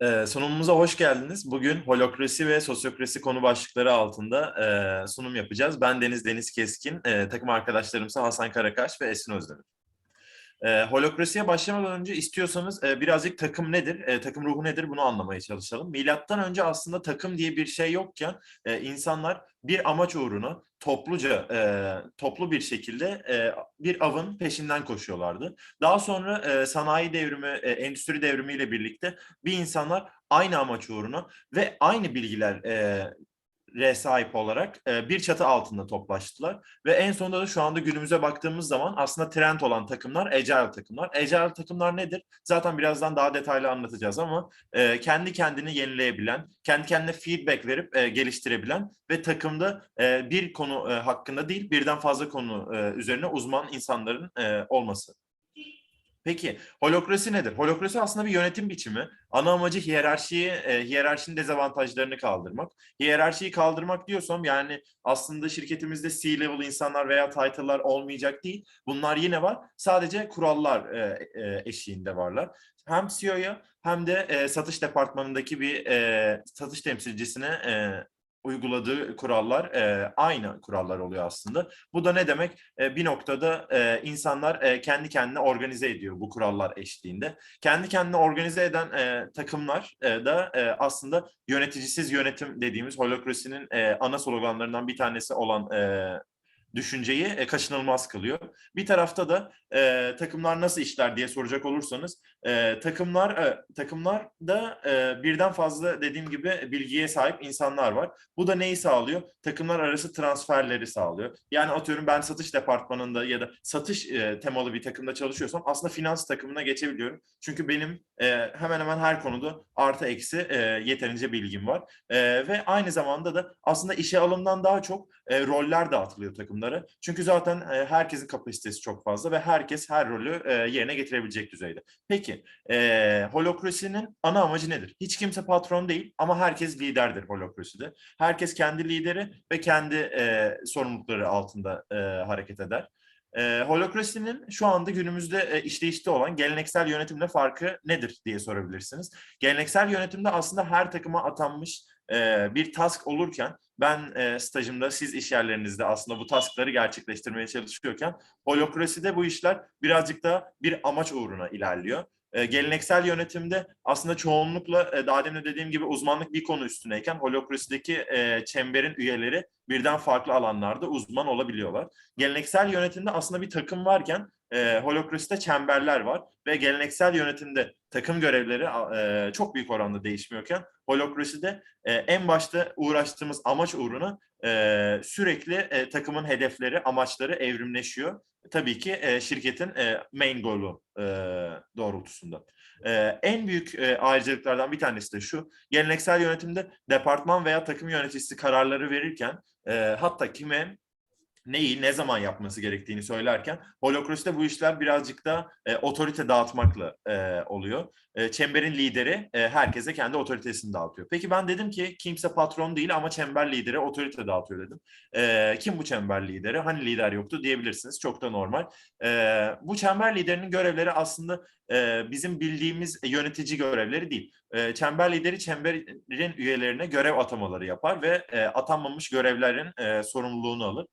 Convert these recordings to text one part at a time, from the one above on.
Ee, sunumumuza hoş geldiniz. Bugün holokrasi ve sosyokrasi konu başlıkları altında e, sunum yapacağız. Ben Deniz Deniz Keskin, e, takım arkadaşlarımsa Hasan Karakaş ve Esin Özdemir. E, holokrasiye başlamadan önce istiyorsanız e, birazcık takım nedir, e, takım ruhu nedir bunu anlamaya çalışalım. Milattan önce aslında takım diye bir şey yokken e, insanlar bir amaç uğruna topluca, e, toplu bir şekilde e, bir avın peşinden koşuyorlardı. Daha sonra e, sanayi devrimi, e, endüstri devrimiyle birlikte bir insanlar aynı amaç uğruna ve aynı bilgiler e, re sahip olarak e, bir çatı altında toplaştılar. Ve en sonunda da şu anda günümüze baktığımız zaman aslında trend olan takımlar agile takımlar. Agile takımlar nedir? Zaten birazdan daha detaylı anlatacağız ama e, kendi kendini yenileyebilen, kendi kendine feedback verip e, geliştirebilen ve takımda bir konu hakkında değil birden fazla konu üzerine uzman insanların olması. Peki holokrasi nedir? Holokrasi aslında bir yönetim biçimi. Ana amacı hiyerarşiyi, e, hiyerarşinin dezavantajlarını kaldırmak. Hiyerarşiyi kaldırmak diyorsam yani aslında şirketimizde C-level insanlar veya title'lar olmayacak değil. Bunlar yine var. Sadece kurallar e, e, eşiğinde varlar. Hem CEO'ya hem de e, satış departmanındaki bir e, satış temsilcisine e, uyguladığı kurallar e, aynı kurallar oluyor aslında. Bu da ne demek? E, bir noktada e, insanlar e, kendi kendine organize ediyor bu kurallar eşliğinde. Kendi kendine organize eden e, takımlar e, da e, aslında yöneticisiz yönetim dediğimiz holokrasinin e, ana sloganlarından bir tanesi olan e, düşünceyi e, kaçınılmaz kılıyor. Bir tarafta da e, takımlar nasıl işler diye soracak olursanız e, takımlar e, takımlar da e, birden fazla dediğim gibi bilgiye sahip insanlar var. Bu da neyi sağlıyor? Takımlar arası transferleri sağlıyor. Yani atıyorum ben satış departmanında ya da satış e, temalı bir takımda çalışıyorsam aslında finans takımına geçebiliyorum. Çünkü benim e, hemen hemen her konuda artı eksi e, yeterince bilgim var. E, ve aynı zamanda da aslında işe alımdan daha çok e, roller dağıtılıyor takımlara. Çünkü zaten e, herkesin kapasitesi çok fazla ve herkes her rolü e, yerine getirebilecek düzeyde. Peki e, holokrasinin ana amacı nedir? Hiç kimse patron değil ama herkes liderdir holokraside. Herkes kendi lideri ve kendi e, sorumlulukları altında e, hareket eder. E, holokrasinin şu anda günümüzde e, işleyişte olan geleneksel yönetimle farkı nedir diye sorabilirsiniz. Geleneksel yönetimde aslında her takıma atanmış e, bir task olurken ben e, stajımda siz iş yerlerinizde aslında bu taskları gerçekleştirmeye çalışıyorken holokraside bu işler birazcık da bir amaç uğruna ilerliyor. E, geleneksel yönetimde aslında çoğunlukla e, daha demin de dediğim gibi uzmanlık bir konu üstüneyken holokrasideki e, çemberin üyeleri birden farklı alanlarda uzman olabiliyorlar. Geleneksel yönetimde aslında bir takım varken e, holokraside çemberler var ve geleneksel yönetimde takım görevleri e, çok büyük oranda değişmiyorken holokraside e, en başta uğraştığımız amaç uğruna e, sürekli e, takımın hedefleri, amaçları evrimleşiyor. Tabii ki e, şirketin e, main goal'u e, doğrultusunda. E, en büyük e, ayrıcalıklardan bir tanesi de şu, geleneksel yönetimde departman veya takım yöneticisi kararları verirken e, hatta kime neyi ne zaman yapması gerektiğini söylerken holokraside bu işler birazcık da e, otorite dağıtmakla e, oluyor. E, çemberin lideri e, herkese kendi otoritesini dağıtıyor. Peki ben dedim ki kimse patron değil ama çember lideri otorite dağıtıyor dedim. E, kim bu çember lideri? Hani lider yoktu diyebilirsiniz. Çok da normal. E, bu çember liderinin görevleri aslında e, bizim bildiğimiz yönetici görevleri değil. E, çember lideri çemberin üyelerine görev atamaları yapar ve e, atanmamış görevlerin sorumluluğunu alır.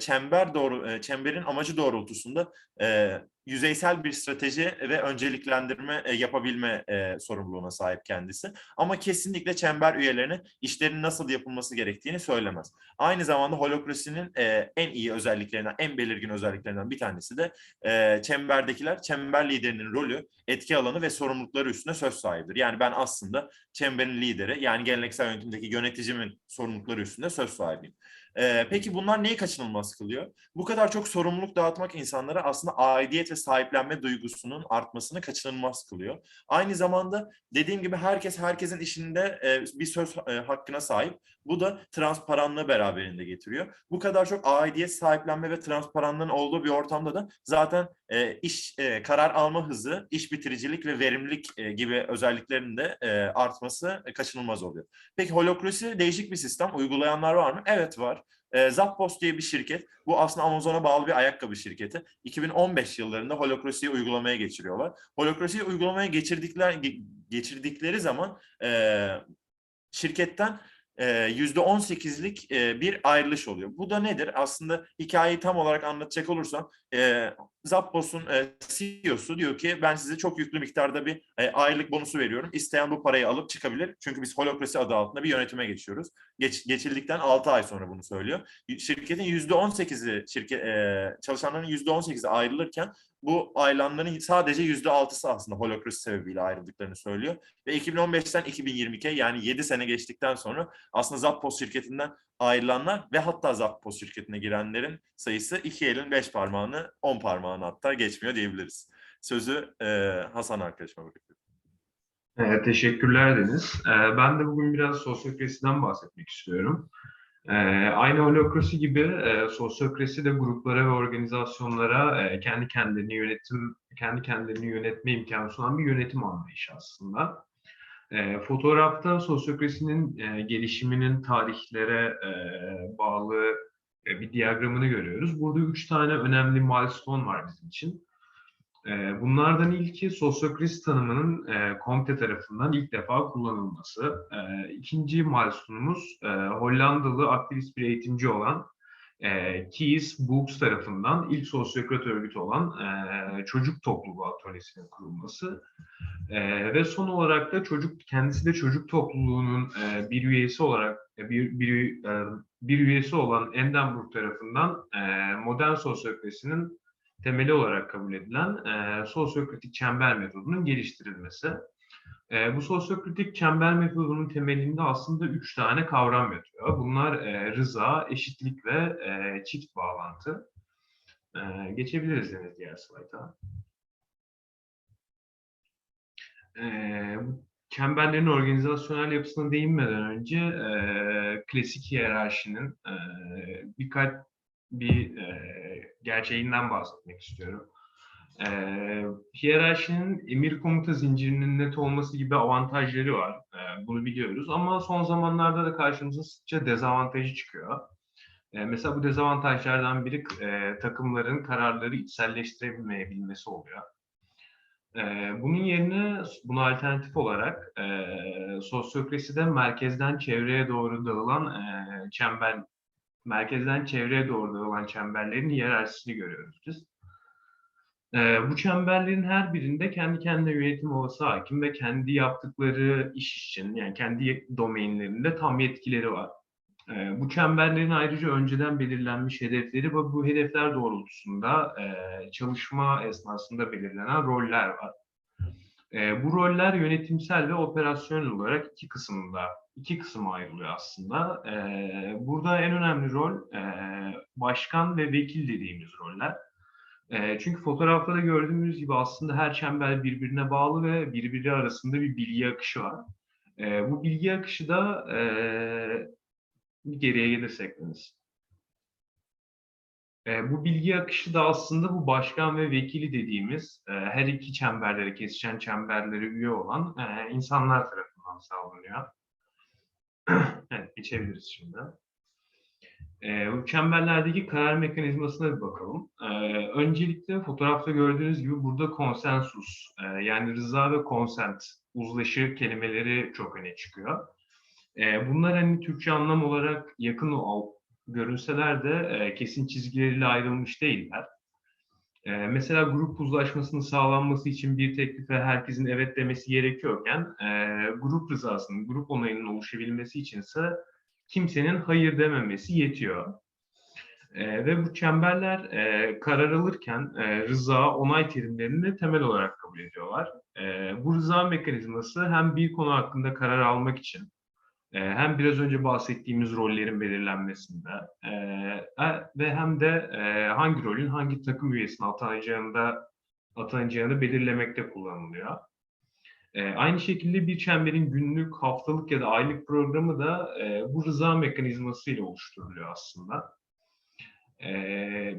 Çember doğru çemberin amacı doğrultusunda yüzeysel bir strateji ve önceliklendirme e, yapabilme e, sorumluluğuna sahip kendisi. Ama kesinlikle çember üyelerine işlerin nasıl yapılması gerektiğini söylemez. Aynı zamanda holokrasinin e, en iyi özelliklerinden, en belirgin özelliklerinden bir tanesi de e, çemberdekiler, çember liderinin rolü, etki alanı ve sorumlulukları üstünde söz sahibidir. Yani ben aslında çemberin lideri, yani geleneksel yönetimdeki yöneticimin sorumlulukları üstünde söz sahibiyim. Ee, peki bunlar neyi kaçınılmaz kılıyor? Bu kadar çok sorumluluk dağıtmak insanlara aslında aidiyet ve sahiplenme duygusunun artmasını kaçınılmaz kılıyor. Aynı zamanda dediğim gibi herkes herkesin işinde e, bir söz e, hakkına sahip. Bu da transparanlığı beraberinde getiriyor. Bu kadar çok aidiyet, sahiplenme ve transparanlığın olduğu bir ortamda da zaten e, iş e, karar alma hızı, iş bitiricilik ve verimlilik e, gibi özelliklerin de e, artması e, kaçınılmaz oluyor. Peki holokrasi değişik bir sistem. Uygulayanlar var mı? Evet var. E, Zappos diye bir şirket. Bu aslında Amazon'a bağlı bir ayakkabı şirketi. 2015 yıllarında holokrasiyi uygulamaya geçiriyorlar. Holokrasiyi uygulamaya geçirdikler geçirdikleri zaman e, şirketten e, yüzde on sekizlik e, bir ayrılış oluyor. Bu da nedir? Aslında hikayeyi tam olarak anlatacak olursam Zappos'un CEO'su diyor ki ben size çok yüklü miktarda bir aylık bonusu veriyorum. İsteyen bu parayı alıp çıkabilir. Çünkü biz holokrasi adı altında bir yönetime geçiyoruz. Geç, geçildikten 6 ay sonra bunu söylüyor. Şirketin yüzde on sekizi şirket e, çalışanların yüzde on sekizi ayrılırken bu ayrılanların sadece yüzde altısı aslında holokrasi sebebiyle ayrıldıklarını söylüyor. Ve 2015'ten 2022'ye yani 7 sene geçtikten sonra aslında Zappos şirketinden ayrılanlar ve hatta Zappos şirketine girenlerin sayısı iki elin beş parmağını, on parmağını hatta geçmiyor diyebiliriz. Sözü e, Hasan arkadaşıma bırakıyorum. Ee, teşekkürler Deniz. Ee, ben de bugün biraz sosyokrasiden bahsetmek istiyorum. Ee, aynı holokrasi gibi e, sosyokrasi de gruplara ve organizasyonlara e, kendi kendini yönetim, kendi kendini yönetme imkanı sunan bir yönetim anlayışı aslında. E, fotoğrafta sosyokrasinin e, gelişiminin tarihlere e, bağlı e, bir diyagramını görüyoruz. Burada üç tane önemli milestone var bizim için. E, bunlardan ilki sosyokrasi tanımının e, Comte tarafından ilk defa kullanılması. E, ikinci milestone'umuz e, Hollandalı aktivist bir eğitimci olan e, Kees Books tarafından ilk sosyokrat örgütü olan e, çocuk topluluğu atölyesinin kurulması. E, ve son olarak da çocuk kendisi de çocuk topluluğunun e, bir üyesi olarak e, bir bir e, bir üyesi olan Endenburg tarafından e, modern sosyokrasinin temeli olarak kabul edilen e, sosyokritik çember metodunun geliştirilmesi. E, bu sosyokritik çember metodunun temelinde aslında üç tane kavram yatıyor. Bunlar e, rıza, eşitlik ve e, çift bağlantı. E, geçebiliriz yine diğer slayta. E, çemberlerin organizasyonel yapısına değinmeden önce e, klasik hiyerarşinin e, birkaç bir e, gerçeğinden bahsetmek istiyorum. E, hiyerarşinin emir komuta zincirinin net olması gibi avantajları var. E, bunu biliyoruz ama son zamanlarda da karşımıza sıkça dezavantajı çıkıyor. E, mesela bu dezavantajlardan biri e, takımların kararları içselleştiremeyebilmesi oluyor. E, bunun yerine, buna alternatif olarak e, sosyokraside merkezden çevreye doğru dağılan e, çember merkezden çevreye doğru dağılan çemberlerin hiyerarşisini görüyoruz biz. Ee, bu çemberlerin her birinde kendi kendine yönetim havası hakim ve kendi yaptıkları iş için yani kendi domainlerinde tam yetkileri var. Ee, bu çemberlerin ayrıca önceden belirlenmiş hedefleri ve bu hedefler doğrultusunda e, çalışma esnasında belirlenen roller var. E, bu roller yönetimsel ve operasyonel olarak iki kısımda, iki kısıma ayrılıyor aslında. E, burada en önemli rol e, başkan ve vekil dediğimiz roller. E, çünkü fotoğrafta da gördüğümüz gibi aslında her çember birbirine bağlı ve birbiri arasında bir bilgi akışı var. Bu bilgi akışı da e, geriye gelirsek Deniz. E, bu bilgi akışı da aslında bu başkan ve vekili dediğimiz e, her iki çemberlere, kesişen çemberlere üye olan e, insanlar tarafından sağlanıyor. evet, geçebiliriz şimdi. E, bu çemberlerdeki karar mekanizmasına bir bakalım. E, öncelikle fotoğrafta gördüğünüz gibi burada konsensus, e, yani rıza ve konsent, uzlaşı kelimeleri çok öne çıkıyor. E, bunlar hani Türkçe anlam olarak yakın görünseler de e, kesin çizgileriyle ayrılmış değiller. E, mesela grup uzlaşmasının sağlanması için bir teklife herkesin evet demesi gerekiyorken e, grup rızasının, grup onayının oluşabilmesi içinse kimsenin hayır dememesi yetiyor. E, ve bu çemberler e, karar alırken e, rıza, onay terimlerini temel olarak kabul ediyorlar. E, bu rıza mekanizması hem bir konu hakkında karar almak için hem biraz önce bahsettiğimiz rollerin belirlenmesinde e, e, ve hem de e, hangi rolün hangi takım üyesine atanacağında atanacağını belirlemekte kullanılıyor. Aynı şekilde bir çemberin günlük, haftalık ya da aylık programı da bu rıza mekanizması ile oluşturuluyor aslında.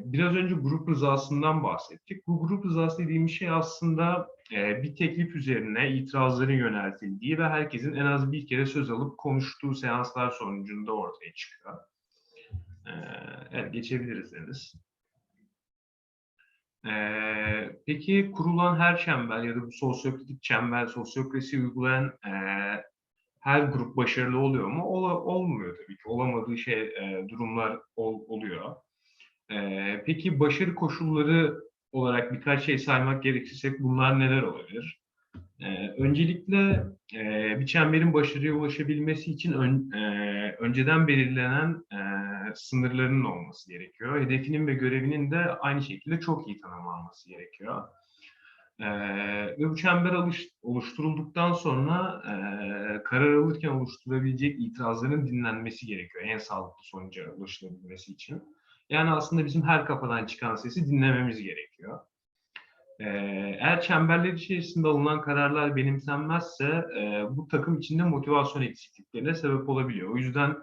Biraz önce grup rızasından bahsettik. Bu grup rızası dediğimiz şey aslında bir teklif üzerine itirazların yöneltildiği ve herkesin en az bir kere söz alıp konuştuğu seanslar sonucunda ortaya çıkıyor. Evet, geçebiliriz Deniz. Peki kurulan her çember ya da bu sosyokritik çember, sosyokrasi uygulayan her grup başarılı oluyor mu? Olmuyor tabii ki. Olamadığı şey durumlar ol- oluyor. Peki başarı koşulları olarak birkaç şey saymak gerekirse bunlar neler olabilir? Ee, öncelikle e, bir çemberin başarıya ulaşabilmesi için ön- e, önceden belirlenen e, sınırlarının olması gerekiyor. Hedefinin ve görevinin de aynı şekilde çok iyi tanımlanması gerekiyor. Ee, ve bu çember alış- oluşturulduktan sonra e, karar alırken oluşturabilecek itirazların dinlenmesi gerekiyor en sağlıklı sonuca ulaşılabilmesi için. Yani aslında bizim her kafadan çıkan sesi dinlememiz gerekiyor. Ee, eğer çemberler içerisinde alınan kararlar benimsenmezse e, bu takım içinde motivasyon eksikliklerine sebep olabiliyor. O yüzden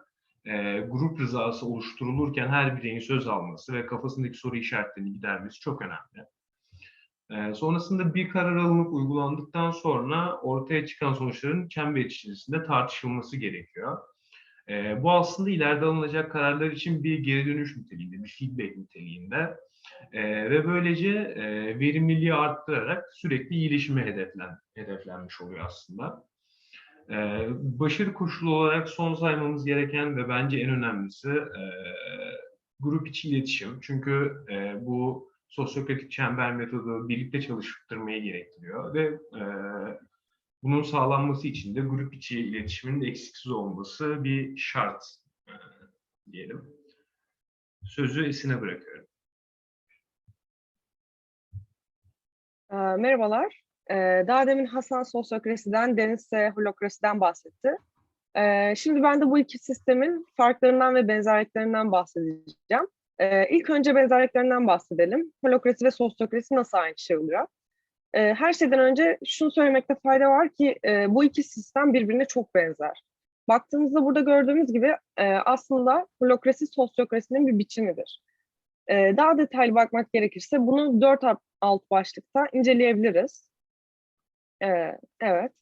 e, grup rızası oluşturulurken her bireyin söz alması ve kafasındaki soru işaretlerini gidermesi çok önemli. E, sonrasında bir karar alınıp uygulandıktan sonra ortaya çıkan sonuçların çember içerisinde tartışılması gerekiyor. E, bu aslında ileride alınacak kararlar için bir geri dönüş niteliğinde, bir feedback niteliğinde. Ee, ve böylece e, verimliliği arttırarak sürekli iyileşime hedeflen, hedeflenmiş oluyor aslında. Ee, başarı koşulu olarak son saymamız gereken ve bence en önemlisi e, grup içi iletişim. Çünkü e, bu sosyokritik çember metodu birlikte çalıştırmayı gerektiriyor ve e, bunun sağlanması için de grup içi iletişimin eksiksiz olması bir şart e, diyelim. Sözü Esin'e bırakıyorum. Ee, Merhabalar. Ee, Daha demin Hasan sosyokrasiden, Deniz ise holokrasiden bahsetti. Ee, Şimdi ben de bu iki sistemin farklarından ve benzerliklerinden bahsedeceğim. İlk önce benzerliklerinden bahsedelim. Holokrasi ve sosyokrasi nasıl aynı şey oluyor? Ee, Her şeyden önce şunu söylemekte fayda var ki e, bu iki sistem birbirine çok benzer. Baktığımızda burada gördüğümüz gibi e, aslında holokrasi sosyokrasinin bir biçimidir. Ee, Daha detaylı bakmak gerekirse bunu dört alt başlıkta inceleyebiliriz. Ee, evet.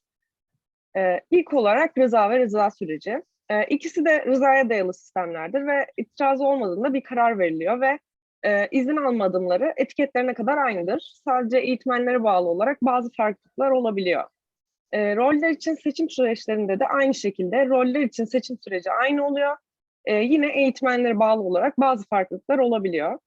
Ee, ilk olarak rıza ve rıza süreci. Ee, ikisi de rızaya dayalı sistemlerdir ve itiraz olmadığında bir karar veriliyor ve e, izin alma adımları etiketlerine kadar aynıdır. Sadece eğitmenlere bağlı olarak bazı farklılıklar olabiliyor. E, roller için seçim süreçlerinde de aynı şekilde roller için seçim süreci aynı oluyor. E, yine eğitmenlere bağlı olarak bazı farklılıklar olabiliyor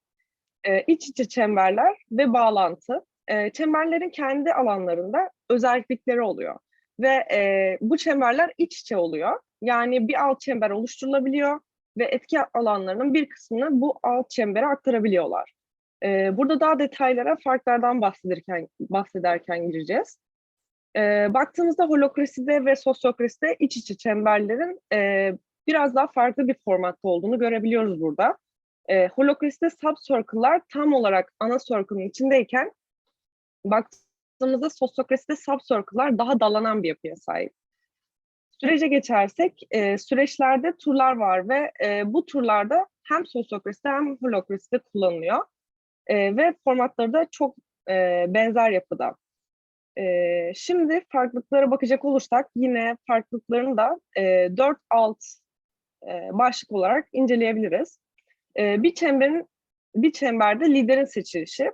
e, iç içe çemberler ve bağlantı. E, çemberlerin kendi alanlarında özellikleri oluyor. Ve e, bu çemberler iç içe oluyor. Yani bir alt çember oluşturulabiliyor ve etki alanlarının bir kısmını bu alt çembere aktarabiliyorlar. E, burada daha detaylara farklardan bahsederken, bahsederken gireceğiz. E, baktığımızda holokraside ve sosyokraside iç içe çemberlerin e, biraz daha farklı bir formatta olduğunu görebiliyoruz burada e, holokraside subcircle'lar tam olarak ana circle'ın içindeyken baktığımızda sosyokraside subcircle'lar daha dalanan bir yapıya sahip. Sürece geçersek e, süreçlerde turlar var ve e, bu turlarda hem sosyokraside hem holokraside kullanılıyor. E, ve formatları da çok e, benzer yapıda. E, şimdi farklılıklara bakacak olursak yine farklılıklarını da e, 4 alt e, başlık olarak inceleyebiliriz. E, bir çemberin bir çemberde liderin seçilişi.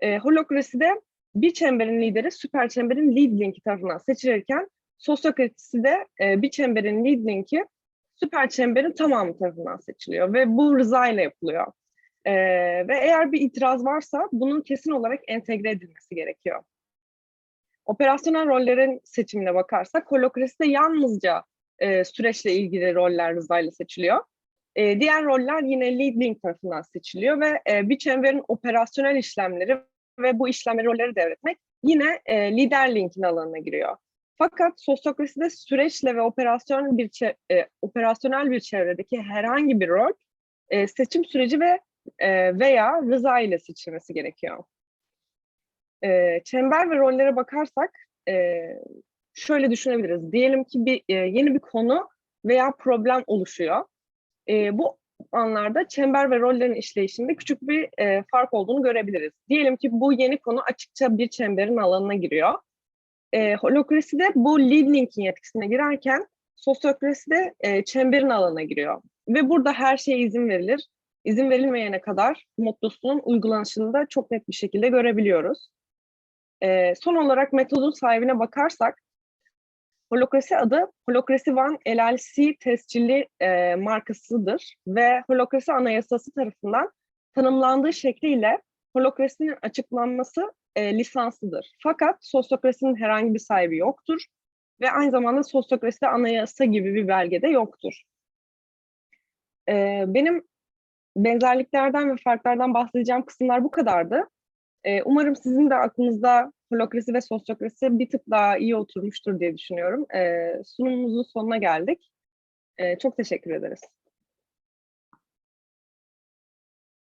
E, holokraside bir çemberin lideri süper çemberin lead linki tarafından seçilirken sosyokraside e, bir çemberin lead süper çemberin tamamı tarafından seçiliyor ve bu rıza ile yapılıyor. E, ve eğer bir itiraz varsa bunun kesin olarak entegre edilmesi gerekiyor. Operasyonel rollerin seçimine bakarsak holokraside yalnızca e, süreçle ilgili roller rızayla seçiliyor. E, diğer roller yine lead link tarafından seçiliyor ve e, bir çemberin operasyonel işlemleri ve bu işlemleri rolleri devretmek yine e, lider linkin alanına giriyor. Fakat sosyokraside süreçle ve operasyon bir e, operasyonel bir çevredeki herhangi bir rol e, seçim süreci ve e, veya rıza ile seçilmesi gerekiyor. E, çember ve rollere bakarsak e, şöyle düşünebiliriz. Diyelim ki bir e, yeni bir konu veya problem oluşuyor. E, bu anlarda çember ve rollerin işleyişinde küçük bir e, fark olduğunu görebiliriz. Diyelim ki bu yeni konu açıkça bir çemberin alanına giriyor. E, holokraside bu lead linkin yetkisine girerken sosyokraside e, çemberin alanına giriyor. Ve burada her şeye izin verilir. izin verilmeyene kadar mottosunun uygulanışını da çok net bir şekilde görebiliyoruz. Ee, son olarak metodun sahibine bakarsak, Holokrasi adı Holokrasi One LLC tescilli e, markasıdır ve Holokrasi Anayasası tarafından tanımlandığı şekliyle holokrasinin açıklanması e, lisanslıdır. Fakat sosyokrasinin herhangi bir sahibi yoktur ve aynı zamanda sosyokrasi anayasa gibi bir belgede yoktur. E, benim benzerliklerden ve farklardan bahsedeceğim kısımlar bu kadardı. E, umarım sizin de aklınızda holokrasi ve sosyokrasi bir tık daha iyi oturmuştur diye düşünüyorum. E, sunumumuzun sonuna geldik. E, çok teşekkür ederiz.